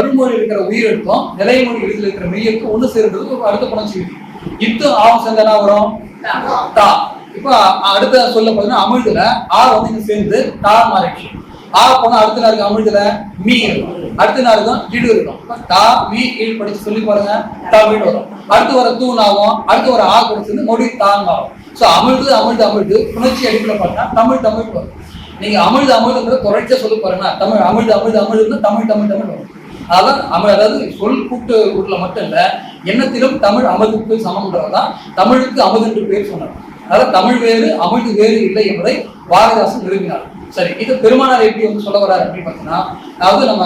வருமொழி இருக்கிற உயிரெழுத்தும் நிலைமொழி எழுத்துல இருக்கிற மெய்யெழுத்தும் ஒண்ணு சேர்ந்தது ஒரு அடுத்த புணர்ச்சி விதி. இத்து ஆவும் சேர்ந்தனா வரும் தா. இப்ப அடுத்த சொல்ல பார்த்தீங்கன்னா அமிழ்துல ஆ வந்து இங்க சேர்ந்து தா மாறிடுச்சு. ஆ போனா அடுத்த நாளுக்கு அமிழ்துல மீ இருக்கும். அடுத்த நாளுக்கும் இடு இருக்கும். தா மீ ஈழ் படிச்சு சொல்லி பாருங்க. தமிழ் வரும். அடுத்து வர தூண் ஆகும். அடுத்து வர ஆ கூட சேர்ந்து மொழி தாங்க ஆகும். சோ அமிழ்து அமிழ்து அமிழ்து புணர்ச்சி அடிப்படையில் பார்த்தா தமிழ் தமிழ் வரும். நீங்க அமிழ்து அமிழ்துங்கிற தொடர்ச்சியா சொல்லி பாருங்க. தமிழ் அமிழ்து அமிழ்து அமிழ்துன்னா தமிழ் தமிழ் தமிழ் வரும். அதான் அம- அதாவது சொல் கூட்டு கூட்டுல மட்டும் இல்ல எண்ணத்திலும் தமிழ் அமுதுக்கு சமம்ன்றதுதான் தமிழுக்கு அமது என்று பேர் சொன்னார். அதாவது தமிழ் வேறு அமிழ்து வேறு இல்லை என்பதை பாரதிதாசன் விரும்பினார். சரி இது பெருமானார் எப்படி வந்து சொல்ல வர்றாரு அப்படின்னு பார்த்தீங்கன்னா அதாவது நம்ம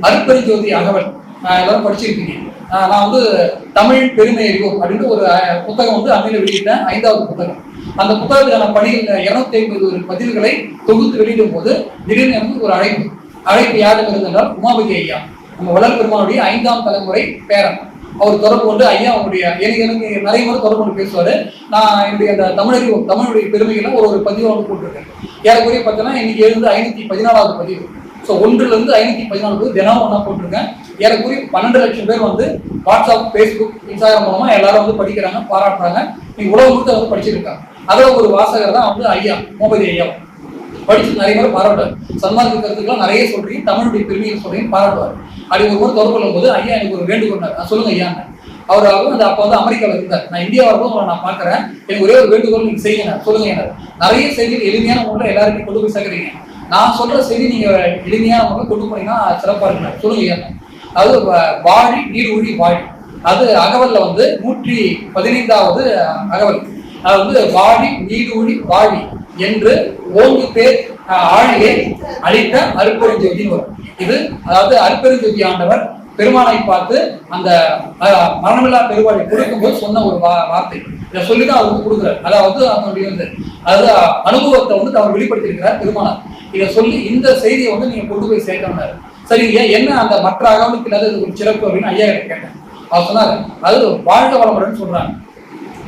அருப்பெருஞ்சோதி அகவல் எல்லாரும் படிச்சிருக்கீங்க. நான் வந்து தமிழ் பெருமை அறிவோம் அப்படின்னு ஒரு புத்தகம் வந்து அண்மையில வெளியிட்டேன் ஐந்தாவது புத்தகம். அந்த புத்தகத்துக்கான பணியில் இருநூத்தி ஐம்பது ஒரு பதிவுகளை தொகுத்து வெளியிடும் போது திடீர்னு எனக்கு ஒரு அழைப்பு. அழைப்பு யாருக்கு இருந்தால் உமாபதி ஐயா. நம்ம வளர் பெருமானுடைய ஐந்தாம் தலைமுறை பேரன். அவர் தொடர்பு கொண்டு ஐயா அவருடைய எனக்கு நிறைய முறை தொடர்பு கொண்டு பேசுவார். நான் என்னுடைய அந்த தமிழறிவு தமிழுடைய பெருமைகளை ஒரு ஒரு பதிவை வந்து போட்டிருக்கேன். ஏறக்குறைய பார்த்தோன்னா இன்னைக்கு எழுந்து ஐநூற்றி பதினாலாவது பதிவு. ஸோ ஒன்றுலேருந்து இருந்து பதினாலு பேர் தினம் ஒன்றா போட்டிருக்கேன். ஏறக்குறைய பன்னெண்டு லட்சம் பேர் வந்து வாட்ஸ்அப் ஃபேஸ்புக் இன்ஸ்டாகிராம் மூலமாக எல்லாரும் வந்து படிக்கிறாங்க பாராட்டுறாங்க. நீங்க உலகம் முழுக்க வந்து படிச்சிருக்காங்க அதில் ஒரு வாசகர் தான் வந்து ஐயா மோபதி ஐயா. படிச்சு நிறைய பேர் பாராட்டுவார். சன்மார்க்க கருத்துக்கெல்லாம் நிறைய சொல்றீங்க தமிழுடைய பெருமையை சொல்றீங்க பாராட்டுவார். அப்படி ஒரு முறை தொடர்பு கொள்ளும்போது ஐயா எனக்கு ஒரு வேண்டுகோள் நான் சொல்லுங்க ஐயா. அவர் அந்த அப்போ வந்து அமெரிக்காவில் இருந்தார். நான் இந்தியா வரப்போ நான் பார்க்குறேன். எனக்கு ஒரே ஒரு வேண்டுகோள் நீங்க செய்யுங்க சொல்லுங்க என்ன நிறைய செய்திகள் எளிமையான முறையில் எல்லாருமே கொண்டு போய் சேர்க்குறீங்க. நான் சொல்ற செய்தி நீங்க எளிமையான முறையில் கொண்டு போனீங்கன்னா சிறப்பா இருக்கு சொல்லுங்க ஐயா. அதாவது வாழி நீர் ஊழி வாழி. அது அகவல்ல வந்து நூற்றி பதினைந்தாவது அகவல். அது வந்து வாழி நீடூழி வாழி என்று ஓங்கு பேர் அஹ், ஆழியை அளித்த அருப்பெருஞ்சோதின்னு வரும். இது அதாவது அருப்பெருஞ்சோதி ஆண்டவர் பெருமானை பார்த்து அந்த மரணமில்லா பெருமாளை கொடுக்கும்போது சொன்ன ஒரு வா- வார்த்தை. இதை சொல்லி தான் அவர் கொடுக்குறாரு. அதாவது அதனுடைய வந்து அதாவது அனுபவத்தை வந்து அவர் வெளிப்படுத்தியிருக்கிறார் பெருமானார். இதை சொல்லி இந்த செய்தியை வந்து நீங்க கொண்டு போய் சேர்க்கணும்னாரு. சரி ஏன் என்ன அந்த மற்ற அகவனுக்கு இல்லாத இது ஒரு சிறப்பு அப்படின்னு ஐயா கிட்ட கேட்டேன். அவர் சொன்னார் அது வாழ்க வளமுடன் சொல்றாங்க.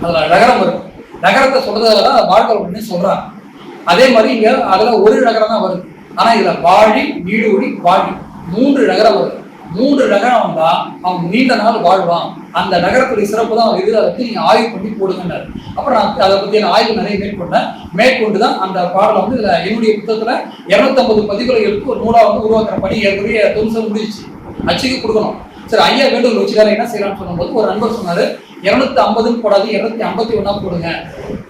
அதுல நகரம் வரும். நகரத்தை சொல்கிறதால தான் வாழ்க வளமுடன் சொல்றாங்க. அதே மாதிரி இங்க அதுல ஒரு நகரம் தான் வருது. ஆனா இதுல வாழி நீடூழி வாழி மூன்று நகரம் வரும். மூன்று நகரம் வந்தா அவன் நீண்ட நாள் வாழ்வான். அந்த நகரத்துடைய சிறப்பு தான் இது அதை பத்தி நீங்க ஆய்வு பண்ணி போடுங்கன்னாரு. அப்புறம் நான் அதை பற்றி நான் ஆய்வு நிறைய மேற்கொண்டேன். மேற்கொண்டு தான் அந்த பாடலை வந்து இதில் என்னுடைய புத்தகத்தில் இருநூத்தம்பது பதிவுகளை எடுத்து ஒரு நூலா வந்து உருவாக்குற பணி ஏற்கனவே தும்சம் முடிஞ்சிச்சு. அச்சுக்கு கொடுக்கணும். சரி ஐயா வேண்டுகோள் வச்சுக்காரு என்ன செய்யலாம்னு சொல்லும்போது ஒரு நண்பர் சொன்னாரு இருநூத்தி ஐம்பதுன்னு போடாது இருநூத்தி ஐம்பத்தி ஒன்னா போடுங்க.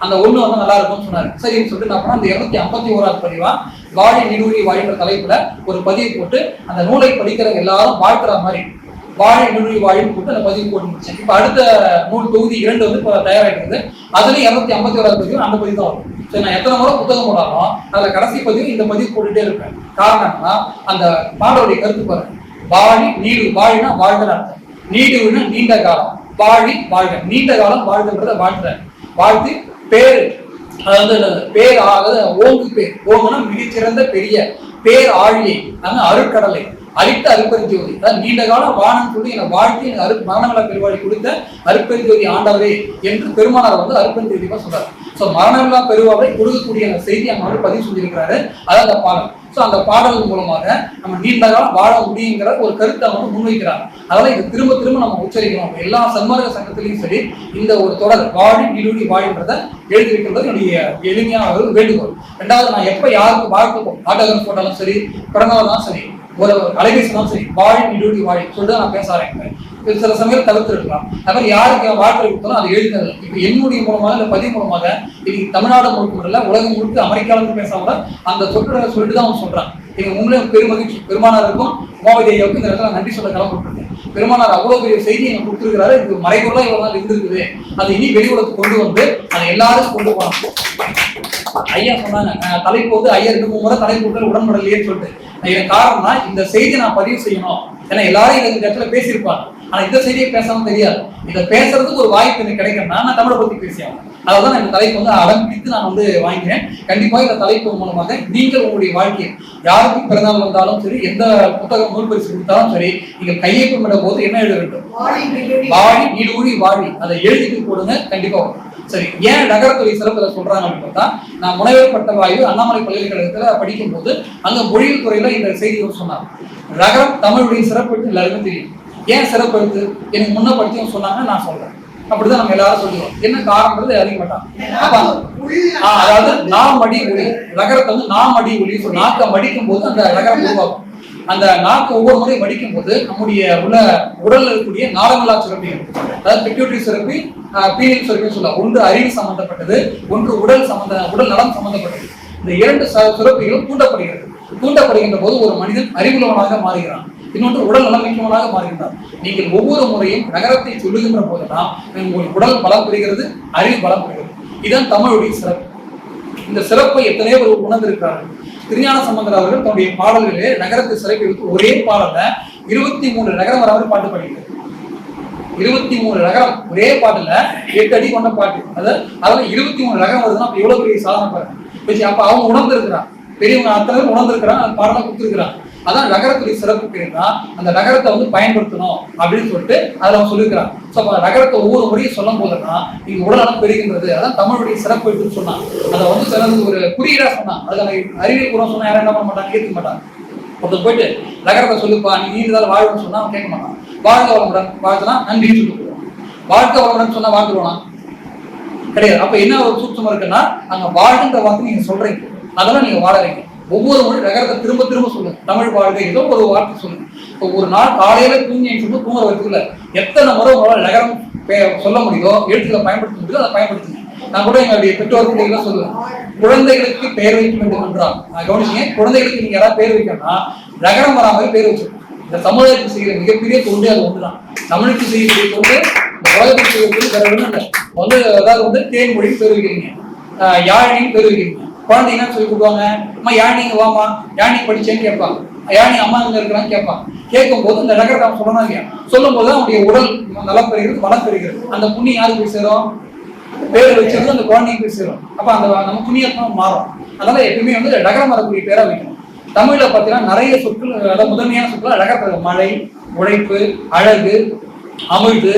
அந்த ஒண்ணு வந்து நல்லா இருக்கும்னு சொன்னாரு. சரின்னு சொல்லிட்டு நான் பண்ண அந்த இருநூத்தி ஐம்பத்தி ஓராவது பதிவா வாழி நிடுவரி வாழின்ற தலைப்புல ஒரு பதிவு போட்டு அந்த நூலை படிக்கிற எல்லாரும் வாழ்த்துற மாதிரி வாழை நிடுவழி வாழின்னு போட்டு அந்த பதிவு போட்டு முடிச்சேன். இப்ப அடுத்த நூல் தொகுதி இரண்டு வந்து இப்போ தயாராகிட்டு அதுலயும் இருநூத்தி ஐம்பத்தி ஓராவது பதிவு அந்த பதிவு தான் வரும். சரி நான் எத்தனை முறை புத்தகம் போடாலும் அதுல கடைசி பதிவு இந்த பதிவு போட்டுட்டே இருப்பேன். காரணம்னா அந்த பாடலுடைய கருத்து பாருங்க. வாழி நீடு வாழினா வாழ்தல் அர்த்தம். நீடுனா நீண்ட காலம். வாழி வாழ்க. நீண்ட காலம் வாழ்கின்றத வாழ்த்துற வாழ்த்து பேரு. அதாவது பேர் ஆகுது ஓங்கு பேர். ஓங்குனா மிகச்சிறந்த பெரிய பேர் ஆழியை அங்க அருட்கடலை அழித்த அருப்பெருஞ்சோதி அதாவது நீண்ட காலம் வானம் சொல்லி என வாழ்த்தி அரு மரணவள பெருவாழி கொடுத்த அருப்பெருஞ்சோதி ஆண்டவரே என்று பெருமானார் வந்து அருப்பெருஞ்சோதிமா சொல்றாரு. ஸோ மரணவிழா பெருவாவை கொடுக்கக்கூடிய அந்த செய்தி அவங்க வந்து பதிவு செஞ்சிருக்கிறாரு. அதான் அந்த பாடம் ஸோ அந்த பாடல் மூலமாக நம்ம நீண்ட காலம் வாழ முடியுங்கிற ஒரு கருத்தை வந்து முன்வைக்கிறாங்க. அதனால இது திரும்ப திரும்ப நம்ம உச்சரிக்கணும். எல்லா சன்மார்க்க சங்கத்திலையும் சரி இந்த ஒரு தொடர் வாழி நிலுடி வாழின்றதை எழுதி வைக்கின்றது என்னுடைய எளிமையான ஒரு வேண்டுகோள். ரெண்டாவது நான் எப்போ யாருக்கு வாழ்க்கை ஆட்டோகிராஃப் போட்டாலும் சரி பிறந்தவதான் சரி ஒரு அலைபேசினாலும் சரி வாழி நிலுடி வாழி சொல்லிட்டு நான் பேச ஆரம்பிப்பேன். சில சமயம் தவிர்த்து இருக்கலாம் அது மாதிரி யாருக்கு வாழ்க்கை கொடுத்தாலும் அதை எழுதுறது இப்போ என்னுடைய மூலமாக இல்லை பதிவு மூலமாக இன்னைக்கு தமிழ்நாடு முழுக்க மட்டும் உலகம் முழுக்க அமெரிக்காவிலிருந்து பேசாமல் பேசாம அந்த சொற்களை சொல்லிட்டு தான் அவன் சொல்றான். எங்க உண்மையிலும் பெருமகிழ்ச்சி பெருமானாருக்கும் உமாவதி ஐயாவுக்கும் இந்த இடத்துல நன்றி சொல்ல கிளம்பிட்டுருக்கேன் பெருமானார் அவ்வளவு பெரிய செய்தி எனக்கு கொடுத்துருக்கிறாரு. இது மறைபொருளா இவ்வளவு நாள் இருந்திருக்குது. அது இனி வெளி உலகத்துக்கு கொண்டு வந்து அதை எல்லாரும் கொண்டு போனோம் ஐயா சொன்னாங்க தலைப்பு வந்து ஐயா ரெண்டு மூணு முறை தலைப்பு விட்டு உடன்படலையே சொல்லிட்டு. நான் இதன் காரணம்னா இந்த செய்தியை நான் பதிவு செய்யணும். ஏன்னா எல்லாரும் இதை இந்த இடத்துல பேசியிருப்பாங்க. ஆனா இந்த செய்தியை பேசாம தெரியாது. இதை பேசுறதுக்கு ஒரு வாய்ப்பு எனக்கு கிடைக்கணும்னா நான் தமிழை பத்தி பேசியாகணும். அதான் நான் இந்த தலைப்பு வந்து அடம் பிடித்து நான் வந்து வாங்கினேன் கண்டிப்பாக இந்த தலைப்பு மூலமாக நீங்கள் உங்களுடைய வாழ்க்கையை யாருக்கு பிறந்தால் வந்தாலும் சரி எந்த புத்தகம் நூல் பரிசு கொடுத்தாலும் சரி நீங்கள் கையொப்பமிடும் போது என்ன எழுத வேண்டும்? வாழி நீடூழி வாழி அதை எழுதிட்டு போடுங்க கண்டிப்பா வரும். சரி ஏன் நகரத்துறை சிறப்பு இதை சொல்றாங்க அப்படின்னு பார்த்தா நான் முனைவர் பட்ட வாயு அண்ணாமலை பல்கலைக்கழகத்துல படிக்கும் போது அங்க மொழியியல் துறையில இந்த செய்தியை சொன்னாங்க. நகரம் தமிழுடைய சிறப்பு எல்லாருக்கும் தெரியும். ஏன் சிறப்பு எனக்கு முன்ன படிச்சவங்க சொன்னாங்க நான் சொல்றேன். அப்படிதான் நம்ம எல்லாரும் சொல்லுவோம். என்ன காரணம்ன்றது அறிய மாட்டாங்க. அதாவது நாம் அடி ஒளி நகரத்தை வந்து நாம் அடி ஒளி நாக்கை மடிக்கும் போது அந்த நகரம் உருவாகும். அந்த நாக்கு ஒவ்வொரு முறையும் மடிக்கும் போது நம்முடைய உள்ள உடல்ல இருக்கக்கூடிய நாளங்களா சுரப்பிகள் அதாவது பிக்யூட்டரி சுரப்பி பீனியல் சுரப்பி சொல்லலாம். ஒன்று அறிவு சம்பந்தப்பட்டது ஒன்று உடல் சம்பந்த உடல் நலம் சம்பந்தப்பட்டது. இந்த இரண்டு சுரப்பிகளும் தூண்டப்படுகிறது. தூண்டப்படுகின்ற போது ஒரு மனிதன் அறிவுள்ளவனாக மாறுகிறான். இன்னொன்று உடல் நலமிக்கவனாக மாறுகின்றான். நீங்கள் ஒவ்வொரு முறையும் நகரத்தை சொல்லுகின்ற போதெல்லாம் உங்கள் உடல் பலம் பெறுகிறது அறிவு பலம் பெறுகிறது. இதுதான் தமிழுடைய சிறப்பு. இந்த சிறப்பை எத்தனையோ ஒரு உணர்ந்திருக்கிறார்கள். திருஞான சம்பந்தர் அவர்கள் தன்னுடைய பாடல்களே நகரத்தை சிறப்பை வைத்து ஒரே பாடல்ல இருபத்தி மூன்று நகரம் வராமல் பாட்டு பாடிக்கிறார் இருபத்தி மூணு நகரம் ஒரே பாட்டுல எட்டு அடி கொண்ட பாட்டு. அதாவது அதுல இருபத்தி மூணு நகரம் வருதுன்னா அப்ப எவ்வளவு பெரிய சாதனை பாருங்க. அப்ப அவங்க உணர்ந்திருக்கிறான் பெரியவங்க அத்தனை உணர்ந்திருக்கிறான் அந்த பாடலை கொடுத்துருக்கிறான் அதான் நகரத்துடைய சிறப்பு பேருனா அந்த நகரத்தை வந்து பயன்படுத்தணும் அப்படின்னு சொல்லிட்டு அதில் அவன் சொல்லியிருக்கிறான் ஸோ அப்போ நகரத்தை ஒவ்வொரு முறையும் சொல்லும் போதுன்னா இங்கே உடல்நலம் பெறுகின்றது அதான் தமிழுடைய சிறப்பு எடுத்துன்னு சொன்னான் அதை வந்து சிறந்தது ஒரு குறியீடாக சொன்னான் அதில் அறிவியல் கூட சொன்னால் யாரும் என்ன பண்ண மாட்டாங்க கேட்க மாட்டாங்க. ஒருத்தர் போயிட்டு நகரத்தை சொல்லுப்பா நீ நீண்டதால் வாழ்வுன்னு சொன்னால் அவன் கேட்க மாட்டான். வாழ்க வளமுடன் வாழ்த்துனா நன்றி சொல்லிட்டு போவான் வாழ்க்கை வளமுடன் சொன்னால் வாழ்ந்துருவானா? கிடையாது. அப்போ என்ன ஒரு சூட்சம் இருக்குன்னா அங்கே வாழ்கின்ற வார்த்தை நீங்கள் சொல்கிறீங்க அதெல்லாம் நீங்க வாழறீங்க. ஒவ்வொரு மொழி நகரத்தை திரும்ப திரும்ப சொல்லுங்க. தமிழ் வாழ்க ஏதோ ஒரு வார்த்தை சொல்லுங்க. இப்போ ஒரு நாள் காலையில தூங்கி எழுந்து தூங்குற வரைக்குள்ள எத்தனை முறை உங்களால் நகரம் பே- சொல்ல முடியுதோ எழுத்துல பயன்படுத்த முடியுதோ அதை பயன்படுத்துங்க. நான் கூட எங்களுடைய பெற்றோர் பிள்ளைகள் சொல்லுவேன். குழந்தைகளுக்கு பெயர் வைக்க வேண்டும் என்றால் நான் கவனிச்சீங்க குழந்தைகளுக்கு நீங்க யாராவது பேர் வைக்கணும்னா நகரம் வராமல் பேர் வச்சிருக்கோம் இந்த சமுதாயத்துக்கு செய்கிற மிகப்பெரிய தொண்டு அது ஒன்றுதான் தமிழுக்கு செய்யக்கூடிய தொண்டு இந்த உலகத்துக்கு செய்யக்கூடிய வேற ஒன்றும் இல்லை வந்து அதாவது வந்து தேன்மொழி பேர் வைக்கிறீங்க. யாழையும் பேர் வைக்கிறீங்க. குழந்தைங்க சொல்லி கொடுப்பாங்க. அம்மா யாழினிங்க வாமா யாழினி படிச்சேன்னு கேட்பாங்க. யாழினி அம்மா இங்க இருக்கிறான்னு கேட்பான் கேட்கும் போது இந்த நகரத்தை நாம் சொல்லணும் இல்லையா? சொல்லும் போது அவனுடைய உடல் நலம் பெறுகிறது வளம் பெறுகிறது அந்த புண்ணியம் யாருக்கு போய் சேரும்? பேர் வச்சிருந்து அந்த குழந்தைங்க போய் சேரும். அப்ப அந்த நம்ம புண்ணியத்தான் மாறும். அதனால எப்பயுமே வந்து நகரம் வரக்கூடிய பேராக வைக்கணும். தமிழ்ல பாத்தீங்கன்னா நிறைய சொற்கள் அதாவது முதன்மையான சொற்கள் அழகா மழை உழைப்பு அழகு அமிழ்து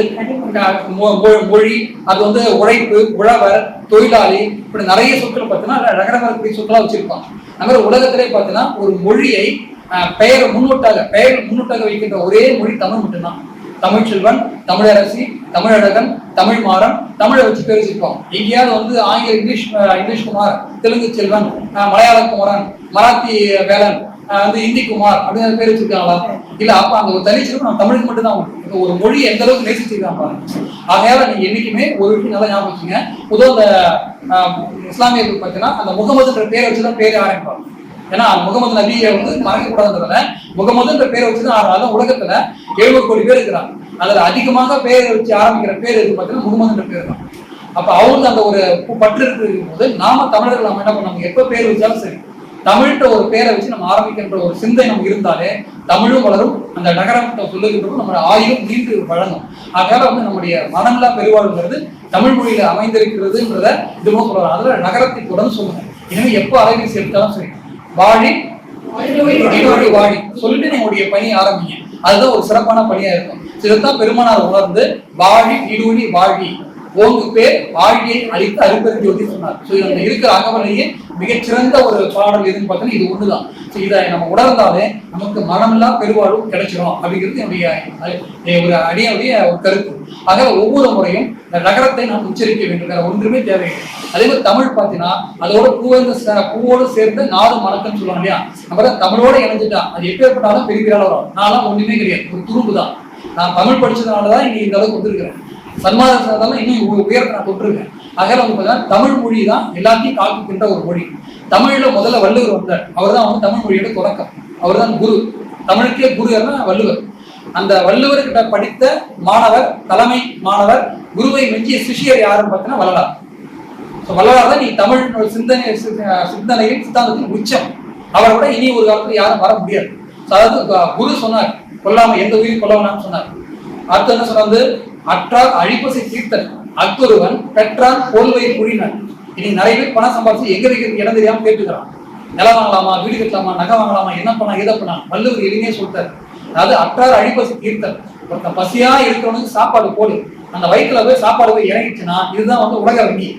மொழி அது வந்து உழைப்பு உழவர் தொழிலாளி இப்படி நிறைய சொற்கள் பார்த்தீங்கன்னா நகரம் சொற்களாக வச்சிருப்பான் அந்த மாதிரி உலகத்திலே பார்த்தீங்கன்னா ஒரு மொழியை அஹ், பெயர் முன்னோட்டாக பெயர் முன்னோட்டாக வைக்கின்ற ஒரே மொழி தமிழ் மட்டும்தான். தமிழ் செல்வன் தமிழரசி தமிழழகன் தமிழ் மாறன் தமிழை வச்சு பேர் எங்கேயாவது வந்து ஆங்கில இங்கிலீஷ் இங்கிலீஷ் குமார் தெலுங்கு செல்வன் அஹ், மலையாள குமரன் மராத்தி வேலன் வந்து இந்தி குமார் அப்படின்னு பேர் வச்சிருக்காங்களா? இல்ல அப்ப அந்த ஒரு தனிச்சிருப்பு நம்ம தமிழுக்கு மட்டும் தான் இந்த ஒரு மொழி எந்த அளவுக்கு நேசிச்சிருக்காங்க பாருங்க. ஆகையால நீங்க என்னைக்குமே ஒரு விஷயம் நல்லா ஞாபகம் வச்சுங்க பொதுவாக அந்த அஹ், இஸ்லாமியர்கள் பார்த்தீங்கன்னா அந்த முகமதுன்ற பேரை வச்சுதான் பேரே ஆரம்பிப்பாங்க. ஏன்னா முகமது நபியை வந்து மறக்கக்கூடாதுன்றதுல முகமதுன்ற பேரை வச்சு தான் அதான் உலகத்துல எழுபது கோடி பேர் இருக்கிறாங்க. அதுல அதிகமாக பேர் வச்சு ஆரம்பிக்கிற பேர் எது பார்த்தீங்கன்னா முகமதுன்ற பேர் தான். அப்ப அவருக்கு அந்த ஒரு பற்று இருக்கும் போது நாம தமிழர்கள் நம்ம என்ன பண்ணுவாங்க எப்ப பேர் வச்சாலும் சரி தமிழ்ன்ற ஒரு பேரை வச்சு நம்ம ஆரம்பிக்கின்ற ஒரு சிந்தை நம்ம இருந்தாலே தமிழும் வளரும் அந்த நகரத்தை சொல்லுகின்றோம் நம்மளோட ஆயுதம் நீண்டு வழங்கும். அதனால வந்து நம்முடைய மனநிலா பெருவாழ்ங்கிறது தமிழ் மொழியில அமைந்திருக்கிறதுன்றத இதுவும் சொல்லலாம். அதுல நகரத்தை தொடர்ந்து சொல்லுங்க. எனவே எப்போ அலைவீசி எடுத்தாலும் சரி. வாழி இன்னொரு வாழி. சொல்லிட்டு நம்முடைய பணி ஆரம்பிங்க. அதுதான் ஒரு சிறப்பான பணியா இருக்கும். சிலதான் பெருமானார் உணர்ந்து வாழி இடுவழி வாழி. ஓங்கு பேர் வாழியை அளித்து ஜோதி சொன்னார். ஸோ இருக்கிற அகவலையே மிகச்சிறந்த ஒரு பாடல் எதுன்னு பார்த்தீங்கன்னா இது ஒண்ணுதான். ஸோ இதை நம்ம உணர்ந்தாலே நமக்கு மனமில்லா பெருவாழ்வு கிடைச்சிடும் அப்படிங்கிறது என்னுடைய ஒரு அடியுடைய ஒரு கருத்து. ஆக ஒவ்வொரு முறையும் இந்த நகரத்தை நாம் உச்சரிக்க வேண்டும். ஒன்றுமே தேவையில்லை. அதே மாதிரி தமிழ் பார்த்தீங்கன்னா அதோட பூவேந்து சே- பூவோடு சேர்ந்து நாலு மணக்கம் சொல்லுவாங்க இல்லையா? நம்ம தான் தமிழோட இணைஞ்சிட்டா. அது எப்பேற்பட்டாலும் பெரிய பெரிய வரும். நான்லாம் ஒண்ணுமே கிடையாது. ஒரு துரும்பு தான் நான் தமிழ் படிச்சதுனால தான் இன்னைக்கு இந்த அளவுக்கு வந்திருக்கிறேன். சன்மாதம் இன்னும் உ- நான் தொட்டிருக்கேன் ஆக வந்து பார்த்தீங்கன்னா தமிழ் மொழி தான் எல்லாத்தையும் காக்குகின்ற ஒரு மொழி. தமிழில் முதல்ல வள்ளுவர் வந்தார். அவர் தான் வந்து தமிழ் மொழியோட தொடக்கம். அவர் தான் குரு. தமிழுக்கே குரு வள்ளுவர். அந்த வள்ளுவர்கிட்ட படித்த மாணவர் தலைமை மாணவர் குருவை மெஞ்சிய சிஷியர் யாருன்னு பார்த்தீங்கன்னா வள்ளலார். ஸோ வள்ளலார் தான் நீ தமிழ் சிந்தனை சி- சிந்தனையில் சித்தாந்தத்தின் உச்சம். அவரை விட இனி ஒரு காலத்துல யாரும் வர முடியாது. அதாவது குரு சொன்னார். கொல்லாம எந்த உயிரும் கொல்ல வேணாம்னு சொன்னார். அடுத்து என்ன சொன்னார் அற்றார் அழிப்பசை தீர்த்தல் அத்தொருவன் பெற்றான் போல்வை புழினார் இன்னைக்கு நிறைய பேர் பணம் சம்பாதிச்சு எங்க வைக்கிறது இடம் தெரியாம கேட்டுக்கிறான். நிலம் வாங்கலாமா வீடு கட்டலாமா நகை வாங்கலாமா என்ன பண்ணா எதை பண்ணா? வள்ளுவர் எளிமையே சொல்லிட்டார். அதாவது அற்றார் அழிப்பசி தீர்த்தல் ஒருத்தன் பசியா இருக்கிறவனுக்கு சாப்பாடு போடு. அந்த வயிற்றுல போய் சாப்பாடு போய் இறங்கிச்சுன்னா இதுதான் வந்து உலக வங்கி.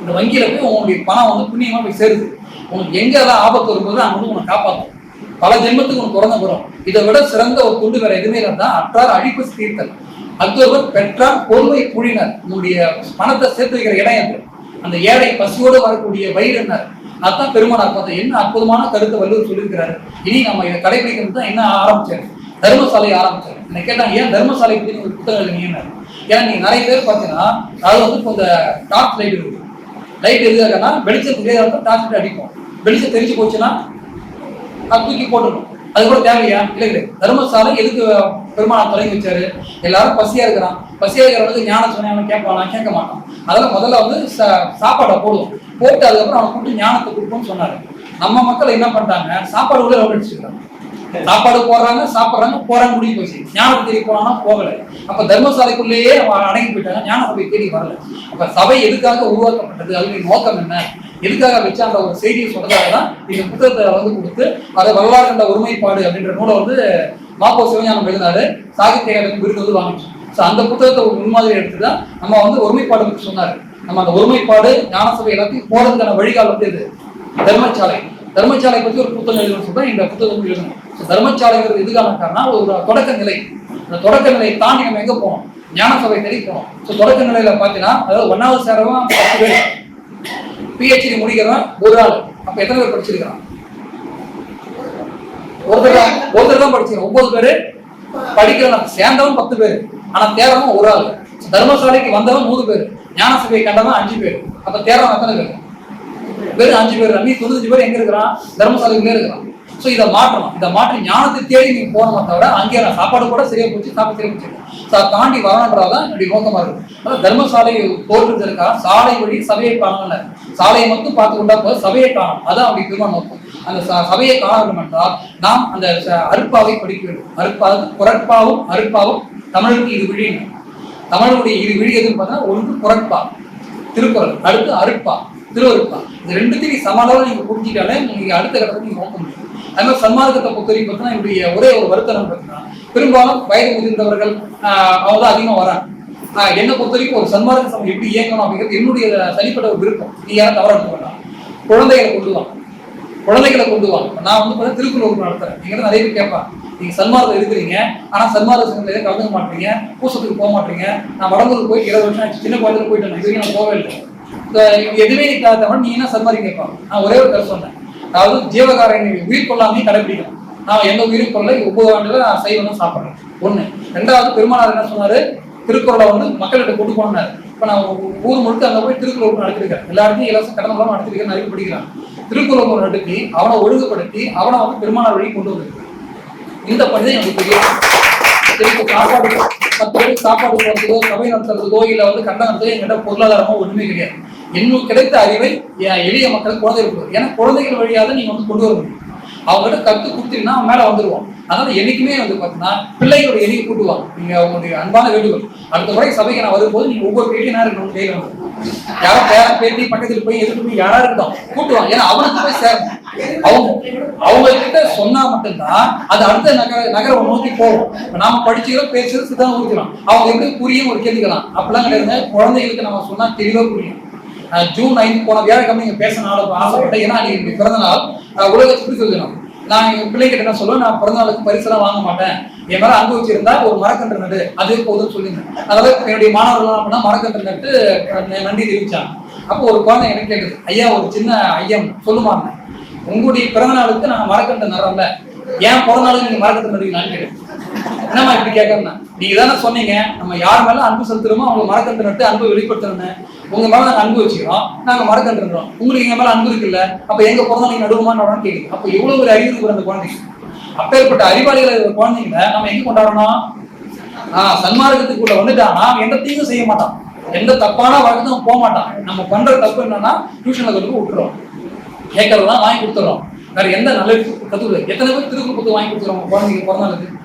இந்த வங்கியில போய் உங்களுடைய பணம் வந்து புண்ணியமா போய் சேருது. உனக்கு எங்க எல்லாம் ஆபத்து வரும்போது அங்க வந்து உனக்கு காப்பாற்றும் பல ஜென்மத்துக்கு உனக்கு குறைந்த வரும் இதை விட சிறந்த ஒரு துண்டு வேற எதுவுமே இருந்தா அற்றார் அழிப்பசி தீர்த்தல் அக்டோபர் பெற்றார் பொறுமை புழினர் உங்களுடைய பணத்தை சேர்த்து வைக்கிற இடம் என்று அந்த ஏழை பசியோடு வரக்கூடிய வயிறுனர் அதான் பெருமானார் பார்த்தா என்ன அற்புதமான கருத்தை வள்ளுவர் சொல்லியிருக்கிறாரு. இனி நம்ம இதை கடைபிடிக்கிறது தான் என்ன ஆரம்பிச்சாரு? தர்மசாலை ஆரம்பிச்சாரு. என்ன கேட்டால் ஏன் தர்மசாலை பற்றி ஒரு புத்தகம் என்ன? ஏன்னா நீ நிறைய பேர் பார்த்தீங்கன்னா அது வந்து இப்போ இந்த டார்ச் லைட் இருக்கு. லைட் எதுக்காகனா வெளிச்சம் தெரியாத டார்ச் லைட் அடிக்கும். வெளிச்சம் தெரிஞ்சு போச்சுன்னா அது தூக்கி போட்டுடணும். அது கூட தேவையா இல்லை இல்லை. தர்மசாலை எதுக்கு பெருமாள் தொடங்கி வச்சாரு? எல்லாரும் பசியா இருக்கிறான். பசியா இருக்கிறவனுக்கு ஞானம் சொன்னா கேட்பானா கேட்க மாட்டான் அதெல்லாம் முதல்ல வந்து சா- சாப்பாடை போடுவோம். போட்டு அதுக்கப்புறம் அவனை கூப்பிட்டு ஞானத்தை கொடுப்போம்னு சொன்னாரு. நம்ம மக்கள் என்ன பண்ணிட்டாங்க சாப்பாடு கூட ரவுண்ட் அடிச்சுக்கிறாங்க சாப்பாடு போடுறாங்க சாப்பிட்றாங்க போறாங்க முடிஞ்சு போச்சு ஞானம் தேடி போனானா போகல. அப்ப தர்மசாலைக்குள்ளேயே அடங்கி போயிட்டாங்க ஞான சபை தேடி வரல. அப்ப சபை எதுக்காக உருவாக்கப்பட்டது? அதனுடைய நோக்கம் என்ன? எதுக்காக வச்சு அந்த ஒரு செய்தியை சொல்றதாக தான் இந்த புத்தகத்தை வந்து கொடுத்து அதை வரலாறு கண்ட ஒருமைப்பாடு அப்படின்ற நூலை வந்து மாப்போ சிவஞானம் எழுதினாரு. சாகித்ய அகாடமி விருது வந்து வாங்கிச்சு. ஸோ அந்த புத்தகத்தை ஒரு முன்மாதிரி எடுத்து தான் நம்ம வந்து ஒருமைப்பாடு பற்றி சொன்னாரு. நம்ம அந்த ஒருமைப்பாடு ஞான சபை எல்லாத்தையும் போறதுக்கான வழிகால் வந்து இது. தர்மசாலை. தர்மசாலை பற்றி ஒரு புத்தகம் எழுதணும்னு சொல்றேன் இந்த புத்தகம் எழுதணும். தர்மச்சாலைங்கிறது தர்மசாலைங்கிறது எதுக்கான ஒரு தொடக்க நிலை. அந்த தொடக்க நிலையை தாண்டி நம்ம எங்க போனோம் ஞான சபை தேடி போனோம் ஸோ தொடக்க நிலையில பாத்தீங்கன்னா அதாவது ஒன்னாவது சேரவன் பத்து பேர். பிஹெச்டி முடிக்கிறவன் ஒரு ஆள். அப்ப எத்தனை பேர் படிச்சிருக்கிறான்? ஒருத்தர் தான் ஒருத்தர் தான் படிச்சிருக்கோம் ஒன்பது பேரு படிக்கிறவன் சேர்ந்தவன் பத்து பேர். ஆனா தேர்றவன் ஒரு ஆள். தர்மசாலைக்கு வந்தவன் நூறு பேர். ஞான சபையை கண்டவன் அஞ்சு பேர். அப்ப தேர்றவன் எத்தனை பேர்? வெறும் அஞ்சு பேர். அன்னி தொண்ணூத்தஞ்சு பேர் எங்க இருக்கிறான்? தர்மசாலைக்குள்ளே இருக்கிறான். ஸோ இதை மாற்றணும். இதை மாற்றி ஞானத்தை தேடி நீங்க போகணுமே தவிர அங்கே நான் சாப்பாடு கூட சரியா போச்சு சாப்பாடு சரியா போச்சு. ஸோ அதை தாண்டி வரணுன்றதான் என்னுடைய நோக்கமா இருக்கும் அதாவது தர்மசாலை தோற்றுவதற்காக சாலை வழி சபையை காணல சாலையை மட்டும் பார்த்து கொண்டா போது சபையை காணும். அதான் அப்படி திரும்ப நோக்கம். அந்த ச- சபையை காண வேண்டும் என்றால் நாம் அந்த ச- படிக்க வேண்டும். அருட்பாவது புறட்பாவும் அருப்பாவும் தமிழுக்கு இது விழின்னு தமிழுடைய இரு விழி எதுன்னு பார்த்தா ஒன்று புறட்பா. திருக்குறள். அடுத்து அருட்பா. திருவருப்பா இது ரெண்டுத்தையும் நீ சமாளம் நீங்க புரிஞ்சிட்டாலே நீங்க அடுத்த கட்டத்தை நீங்க நோக்க முடியும். அது மாதிரி சன்மார்க்கத்தை பொறுத்தவரைக்கும் பார்த்தீங்கன்னா என்னுடைய ஒரே ஒரு வருத்தம் பார்த்தீங்கன்னா பெரும்பாலும் வயது முதிர்ந்தவர்கள் அவங்க தான் அதிகமாக வராங்க. என்னை பொறுத்த வரைக்கும் ஒரு சன்மார்க்க சமயம் எப்படி இயங்கணும் அப்படிங்கிறது என்னுடைய தனிப்பட்ட ஒரு விருப்பம். நீ யாரும் தவற வேண்டாம். குழந்தைகளை கொண்டு வாங்க குழந்தைகளை கொண்டு வாங்க நான் வந்து பார்த்தா திருக்குறள் நடத்துறேன். நீங்க நிறைய பேர் கேட்பாங்க. நீங்க சன்மார்க்கம் இருக்கிறீங்க ஆனா சன்மார்க்க சங்கத்துல கலந்துக்க மாட்டீங்க. பூசத்துக்கு போக மாட்டீங்க. நான் வடங்கூருக்கு போய் இருபது வருஷம் ஆச்சு. சின்ன குழந்தைக்கு போயிட்டு இது வரைக்கும் நான் போகவே இல்லை. இந்த எதுவுமே நீ நீ என்ன சன்மாரி கேட்பாங்க? நான் ஒரே ஒரு கருத்து சொன்னேன். அதாவது ஜீவகாரனை உயிர் கொள்ளாமே கடைபிடிக்கணும். நான் எந்த உயிரும் கொள்ள ஒவ்வொரு ஆண்டுல நான் சைவம் சாப்பிட்றேன் ஒண்ணு. ரெண்டாவது பெருமானார் என்ன சொன்னாரு? திருக்குறளை வந்து மக்கள்கிட்ட கொண்டு போனாரு. இப்ப நான் ஊர் முழுக்க அங்க போய் திருக்குறள் நடத்திருக்கேன். எல்லாருக்கும் இலவச கடன் மூலம் நடத்திருக்கேன் நிறைய படிக்கிறான் திருக்குறள் நடத்தி அவனை ஒழுங்குபடுத்தி அவனை வந்து பெருமானார் வழி கொண்டு வந்திருக்கேன் இந்த பணி தான் எனக்கு தெரியும் சாப்பாடு பத்து பேருக்கு சாப்பாடு போடுறதோ சபை நடத்துறதோ இல்ல வந்து கண்டம் நடத்துறதோ என்கிட்ட பொருளாதாரமோ ஒண்ணுமே கிடையாது. இன்னும் கிடைத்த அறிவை என் எளிய மக்கள் குழந்தைகள் ஏன்னா குழந்தைகள் வழியாக நீங்க வந்து கொண்டு வர முடியும். அவங்ககிட்ட கற்று கொடுத்தீங்கன்னா அவன் மேலே வந்துடுவான் அதனால என்னைக்குமே வந்து பார்த்தீங்கன்னா பிள்ளைகளோட எளிய கூட்டுவாங்க. நீங்க அவங்களுடைய அன்பான வேண்டுகோள். அடுத்த முறை சபைக்கு நான் வரும்போது நீங்க ஒவ்வொரு பேட்டியும் நேரம் இருக்கணும் கையில் வந்து யாரும் பேரன் பேட்டி பக்கத்தில் போய் எதிர்த்து போய் யாரா இருக்கட்டும் கூட்டுவாங்க. ஏன்னா அவனுக்கு போய் சேரும் அவங்க அவங்க கிட்ட சொன்னா மட்டும்தான் அது அடுத்த நகர நகரம் நோக்கி போகும். நாம படிச்சுக்கிறோம் பேசுறது சித்தாந்தம் ஊதிக்கிறோம் அவங்க எப்படி புரியும் ஒரு கேள்விக்கலாம் அப்படிலாம் கிடையாது. குழந்தைகளுக்கு நம்ம சொன்னா தெளிவா புரியும். ஜூன் ஐந்து போன வியாழக்கிழமை நீங்க பேச நாள் ஆசைப்பட்டேன். ஏன்னா நீங்க பிறந்த நாள் அஹ் உலகத்துக்கு சொல்லணும். நான் எங்க பிள்ளைகிட்ட என்ன சொல்லுவேன்? நான் பிறந்த நாளுக்கு பரிசெல்லாம் வாங்க மாட்டேன். என் மேல அன்பு வச்சிருந்தா ஒரு மரக்கன்று நடு அதே போதும் சொல்லியிருந்தேன். அதாவது என்னுடைய மாணவர்கள் அப்படின்னா மரக்கன்று நட்டு நன்றி தெரிவிச்சாங்க. அப்போ ஒரு குழந்தை எனக்கு கேட்டது ஐயா ஒரு சின்ன ஐயம் சொல்லுமாங்க உங்களுடைய பிறந்த நாளுக்கு நான் மரக்கன்று நடுறோம்ல ஏன் பிறந்த நாளுக்கு நீங்க மரக்கன்று நடுவீங்களான்னு கேட்டேன். என்னம்மா இப்படி கேட்கறேன்னா? நீங்க தானே சொன்னீங்க. நம்ம யார் மேல அன்பு செலுத்துறோமோ அவங்க மரக்கன்று நட்டு அன்பு வெளிப்படுத்தணும் உங்க மேல நாங்க அன்பு வச்சுக்கிறோம். நாங்க மரக்கன்றுறோம் உங்களுக்கு எங்க மேல அன்பு இருக்குல்ல? அப்ப எங்க பிறந்தா நீங்க நடுவுமான்னு கேக்குது. அப்ப எவ்வளவு ஒரு அறிவு இருக்கு அந்த குழந்தைக்கு? அப்பேற்பட்ட அறிவாளிகள் குழந்தைங்கள குழந்தைங்களை நம்ம எங்க கொண்டாடணும் ஆஹ் சன்மார்க்கத்துக்குள்ள வந்துட்டானா எந்த தீங்கும் செய்ய மாட்டான். எந்த தப்பான வழக்கத்தும் போக மாட்டான். நம்ம பண்ற தப்பு என்னன்னா டியூஷன்ல கொண்டு விட்டுறோம். கேட்கறதெல்லாம் வாங்கி கொடுத்துறோம். வேற எந்த நல்ல கத்துக்கல எத்தனை பேர் திருக்குறள் புத்தகம் வாங்கி கொடுத்துறோம் குழந்தைங்க பிறந்தாலுக்கு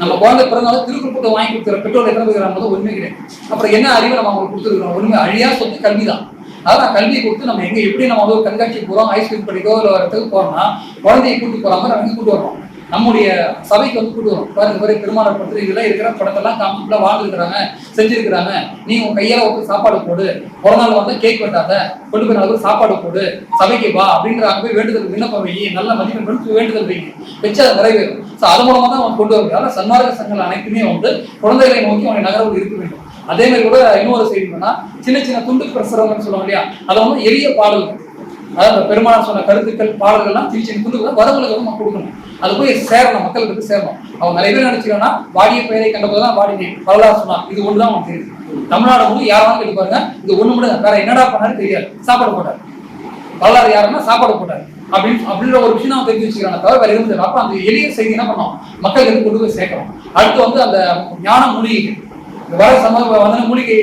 நம்ம குழந்தை பிறந்தாலும் திருக்குறள் வாங்கி கொடுக்குற பெற்றோர் என்ன போது இருக்கிறாங்க உண்மை கிடையாது. அப்புறம் என்ன அறிவை நம்ம அவங்களுக்கு கொடுத்துருக்கோம் உண்மை அழியா சொத்து கல்வி தான் அதான் கல்வியை கொடுத்து நம்ம எங்க எப்படி நம்ம வந்து ஒரு கண்காட்சிக்கு போறோம் ஐஸ்கிரீம் படிக்கோ இல்லை ஒரு இடத்துக்கு போறோம்னா குழந்தையை கூட்டு போறாம நம்ம கூட்டு வரோம் நம்முடைய சபைக்கு வந்து கூட்டு பாருங்க பாரு பெருமாள் படத்துல இருக்கிற படத்தெல்லாம் காமிச்சுலாம் வாழ்ந்துருக்கிறாங்க செஞ்சிருக்கிறாங்க. நீ உன் கையால் ஒரு சாப்பாடு போடு. ஒரு நாள் வந்து கேக் வெட்டாத. கொண்டு போய் நாலு சாப்பாடு போடு. சபைக்கு வா அப்படின்ற அங்கே போய் வேண்டுதல் விண்ணப்பம் வை. நல்ல மதிப்பெண் கொடுத்து வேண்டுதல் வை. வச்சு அதை நிறைவேறும். ஸோ அது மூலமா தான் அவன் கொண்டு வருது அதனால சன்மார்க்க சங்கங்கள் அனைத்துமே வந்து குழந்தைகளை நோக்கி அவனை நகரவு இருக்க வேண்டும். அதே மாதிரி கூட இன்னொரு செய்தி என்னன்னா சின்ன சின்ன துண்டு பிரசுரம்னு சொல்லுவாங்க இல்லையா? அதை வந்து எளிய பாடல்கள். அதாவது அந்த பெருமாள் சொன்ன கருத்துக்கள் பாடல்கள்லாம் திருச்சி கொண்டு துண்டுகள் வரவங்களுக்கு நம்ம கொடுக்கணும். அது போய் சேரணும் மக்களுக்கு சேரணும். அவங்க நிறைய பேர் நினைச்சுக்கோன்னா வாடிய பெயரை கண்டபோதுதான் வாடினேன் வரலாறு சொன்னான் இது ஒண்ணுதான் அவனுக்கு தெரியுது தமிழ்நாடு முழு யாராலும் கேட்டு பாருங்க. இது ஒண்ணு மட்டும் வேற என்னடா பண்ணாரு தெரியாது. சாப்பாடு போட்டார். வரலாறு யாருன்னா சாப்பாடு போட்டார். அப்படின்னு அப்படின்ற ஒரு விஷயம் நம்ம தெரிஞ்சு வச்சுக்கிறாங்க. தவிர வேற எதுவும் தெரியல அப்ப அந்த எளிய செய்தி என்ன பண்ணோம்? மக்களுக்கு வந்து கொண்டு போய் சேர்க்கணும். அடுத்து வந்து அந்த ஞான மூலிகை இந்த வர சமூக வந்து மூலிகை